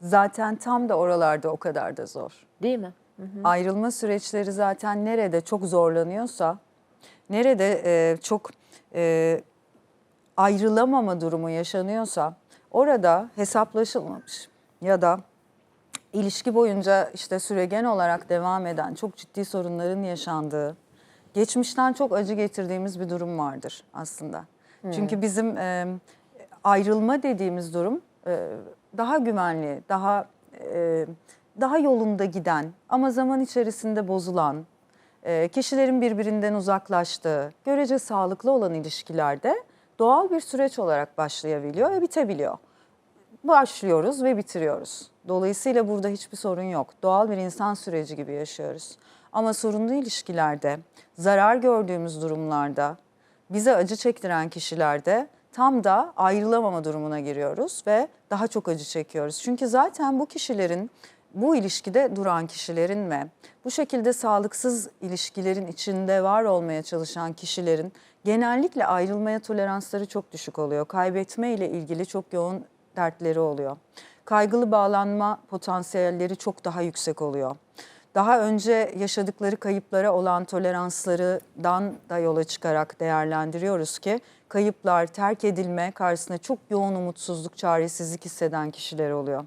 zaten tam da oralarda o kadar da zor. Değil mi? Ayrılma süreçleri zaten nerede çok zorlanıyorsa, nerede e, çok e, ayrılamama durumu yaşanıyorsa orada hesaplaşılmamış ya da ilişki boyunca işte süregen olarak devam eden çok ciddi sorunların yaşandığı, geçmişten çok acı getirdiğimiz bir durum vardır aslında. Çünkü bizim e, ayrılma dediğimiz durum e, daha güvenli, daha e, daha yolunda giden ama zaman içerisinde bozulan, e, kişilerin birbirinden uzaklaştığı, görece sağlıklı olan ilişkilerde doğal bir süreç olarak başlayabiliyor ve bitebiliyor başlıyoruz ve bitiriyoruz. Dolayısıyla burada hiçbir sorun yok. Doğal bir insan süreci gibi yaşıyoruz. Ama sorunlu ilişkilerde, zarar gördüğümüz durumlarda, bize acı çektiren kişilerde tam da ayrılamama durumuna giriyoruz ve daha çok acı çekiyoruz. Çünkü zaten bu kişilerin bu ilişkide duran kişilerin ve bu şekilde sağlıksız ilişkilerin içinde var olmaya çalışan kişilerin genellikle ayrılmaya toleransları çok düşük oluyor. Kaybetme ile ilgili çok yoğun dertleri oluyor. Kaygılı bağlanma potansiyelleri çok daha yüksek oluyor. Daha önce yaşadıkları kayıplara olan toleranslarından da yola çıkarak değerlendiriyoruz ki kayıplar, terk edilme karşısında çok yoğun umutsuzluk, çaresizlik hisseden kişiler oluyor.